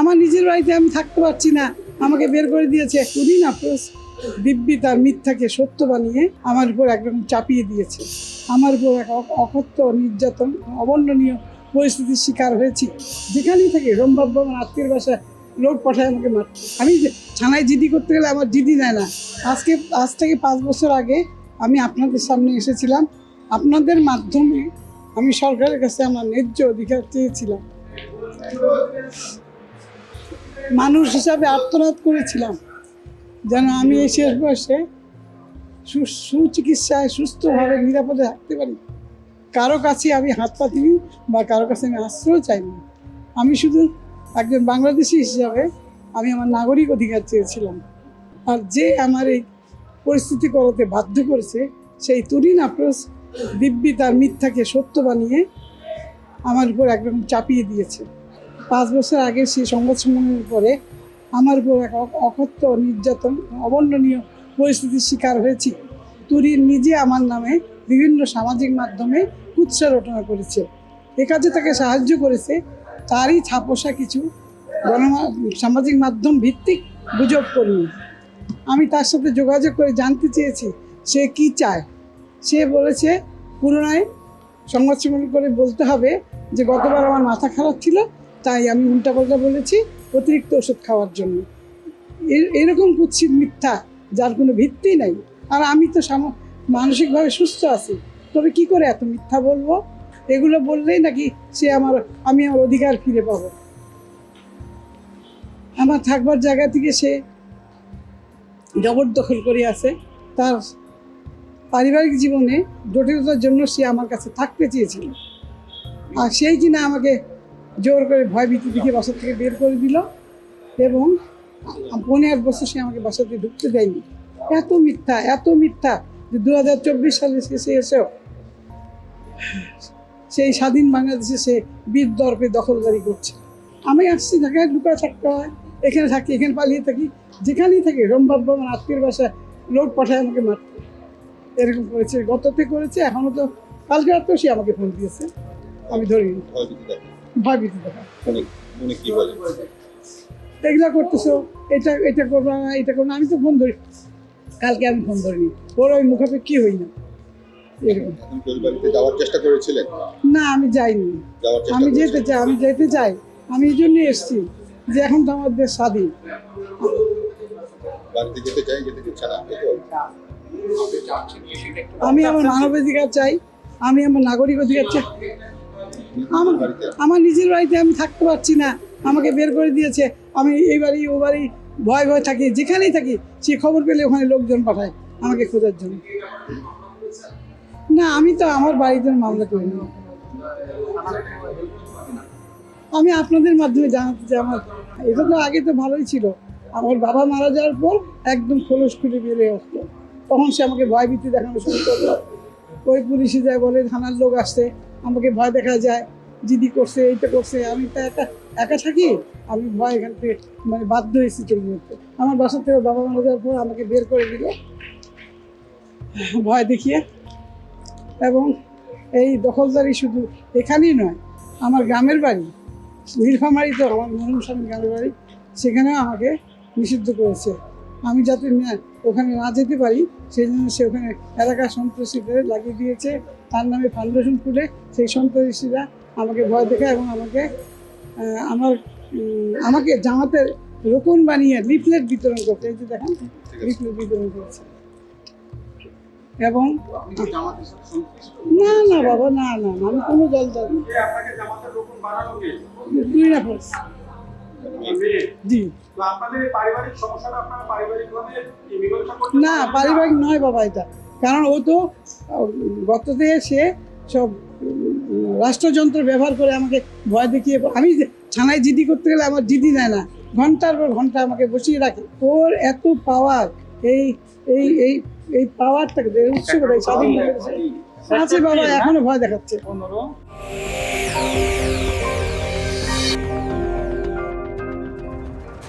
আমার নিজের বাড়িতে আমি থাকতে পারছি না। আমাকে বের করে দিয়েছে। কুদিন আফরোজ দিব্যি তার মিথ্যাকে সত্য বানিয়ে আমার উপর একরকম চাপিয়ে দিয়েছে। আমার উপর এক অকথ্য, নির্যাতন, অবর্ণনীয় পরিস্থিতির শিকার হয়েছি। যেখানেই থেকে রম্ভাব্য আমার আত্মীয় বাসায় লোক পাঠায় আমাকে মারত আমি থানায় জিডি করতে গেলে আমার জিডি নেয় না। আজকে, আজ থেকে পাঁচ বছর আগে আমি আপনাদের সামনে এসেছিলাম। আপনাদের মাধ্যমে আমি সরকারের কাছে আমার ন্যায্য অধিকার চেয়েছিলাম। মানুষ হিসাবে আত্মনাদ করেছিলাম। যেন আমি এই শেষ বয়সে সুচিকিৎসায় সুস্থভাবে নিরাপদে থাকতে পারি। কারও কাছে আমি হাত পাতিনি বা কারও কাছে আমি আশ্রয় চাইনি। আমি শুধু একজন বাংলাদেশি হিসাবে আমি আমার নাগরিক অধিকার চেয়েছিলাম। আর যে আমার এই পরিস্থিতি করাতে বাধ্য করেছে, সেই তরুণ আফরোজ দিব্যি তার মিথ্যাকে সত্য বানিয়ে আমার উপর একদম চাপিয়ে দিয়েছে। পাঁচ বছর আগে সেই সংবাদ সম্মেলনের পরে আমার উপর এক অকথ্য নির্যাতন, অবর্ণনীয় পরিস্থিতির শিকার হয়েছি। তুরিন নিজে আমার নামে বিভিন্ন সামাজিক মাধ্যমে কুৎসা রটনা করেছে। এ কাজে তাকে সাহায্য করেছে। তারই ছাপোষা কিছু গণমা সামাজিক মাধ্যম ভিত্তিক গুজব কর্মী। আমি তার সাথে যোগাযোগ করে জানতে চেয়েছি, সে কি চায়? সে বলেছে, পুনরায় সংবাদ সম্মেলন করে বলতে হবে যে, গতবার আমার মাথা খারাপ ছিল তাই আমি উল্টাপাল্টা বলেছি, অতিরিক্ত ওষুধ খাওয়ার জন্য। এরকম কুৎসিত মিথ্যা যার কোনো ভিত্তি নাই। আর আমি তো মানসিকভাবে সুস্থ আছি। তবে কি করে এত মিথ্যা বলব? এগুলো বললেই নাকি সে আমার, আমি আমার অধিকার ফিরে পাবো। আমার থাকবার জায়গা থেকে সে জবরদখল করে আছে তার পারিবারিক জীবনে জটিলতার জন্য সে আমার কাছে থাকতে চেয়েছিল। আর সেই কিনা আমাকে জোর করে ভয় ভীতি দেখে বাসা থেকে বের করে দিল এবং পনেরো এক বছর সে আমাকে বাসাতে ঢুকতে দেয়নি। এত মিথ্যা এত মিথ্যা যে দু হাজার চব্বিশ সালে শেষে এসেও সেই স্বাধীন বাংলাদেশে সে বীর দর্পে দখলদারি করছে। আমি আসছি ঢাকায় লুকায় থাকতে হয়, এখানে থাকি, এখানে পালিয়ে থাকি, যেখানেই থাকি রম্ভাব্য আমার আত্মীয় বাসায় লোক পাঠায় আমাকে মারতে। এরকম করেছে, গততে করেছে, এখনও তো, কালকে রাত্রেও সে আমাকে ফোন দিয়েছে। আমি দেখে। ভয় ভীতি দেখা উনি উনি কি বলে? এগুলা করতেছো এটা এটা করব না এটা করব না আমি তো ফোন ধরি। কালকে আমি ফোন ধরিনি। ওর ওই মুখাপেক্ষি হই না? যাওয়ার চেষ্টা করেছিলেন? না আমি যাইনি। আমি যেতে চাই আমি যেতে চাই। আমি এই জন্যই এসেছি যে এখন তো আমার দেশ স্বাধীন। যেতে চাই যেতে? আমি আমার মানবাধিকার চাই আমি আমার নাগরিক অধিকার চাই। আমার আমার নিজের বাড়িতে আমি থাকতে পারছি না। আমাকে বের করে দিয়েছে। আমি এই বাড়ি ও বাড়ি ভয় ভয় থাকি যেখানেই থাকি সে খবর পেলে ওখানে লোকজন পাঠায় আমাকে খোঁজার জন্য। না আমি তো আমার বাড়িতে মামলা করিনি আমি আপনাদের মাধ্যমে জানাতে চাই আমার এটা তো আগে তো ভালোই ছিল। আমার বাবা মারা যাওয়ার পর একদম খোলস খুলে বেরিয়ে আসতো। তখন সে আমাকে ভয় ভীতি দেখানো শুরু করল। ওই পুলিশে যায় বলে থানার লোক আসছে। আমাকে ভয় দেখা যায় জিডি করছে, এইটা করছে, আমি তো একা একা থাকি? আমি ভয় এখান থেকে মানে বাধ্য হয়েছি চলে যেতে আমার বাসা থেকে বাবা মারা যাওয়ার পর আমাকে বের করে দিল। ভয় দেখিয়ে। এবং এই দখলদারি শুধু এখানেই নয়, আমার গ্রামের বাড়ি নীলফামারি তো আমার মরুম স্বামীর গ্রামের বাড়ি, সেখানেও আমাকে নিষিদ্ধ করেছে। আমি যাতে না- ওখানে না যেতে পারি সেই জন্য সে ওখানে এলাকার সন্ত্রাসীদের লাগিয়ে দিয়েছে। তার নামে ফাউন্ডেশন খুলে সেই সন্ত্রাসীরা আমাকে ভয় দেখায় এবং আমাকে আমার আমাকে জামাতের রোপণ বানিয়ে লিফলেট বিতরণ করতে এই যে দেখেন লিফলেট বিতরণ করেছে। এবং না না বাবা না না আমি কোনো দল দল? দুই না জি। না পারিবারিক নয় বাবা এটা। কারণ ও তো আহ, গততে সে সব রাষ্ট্রযন্ত্র ব্যবহার করে আমাকে ভয় দেখিয়ে আমি থানায় জিডি করতে গেলে আমার জিডি নেয় না। ঘণ্টার পর ঘণ্টা আমাকে বসিয়ে রাখে। ওর এত পাওয়ার এই এই এই এই পাওয়ারটাকে উৎস কোথায় স্বাধীন আছে বাবা এখনও ভয় দেখাচ্ছে।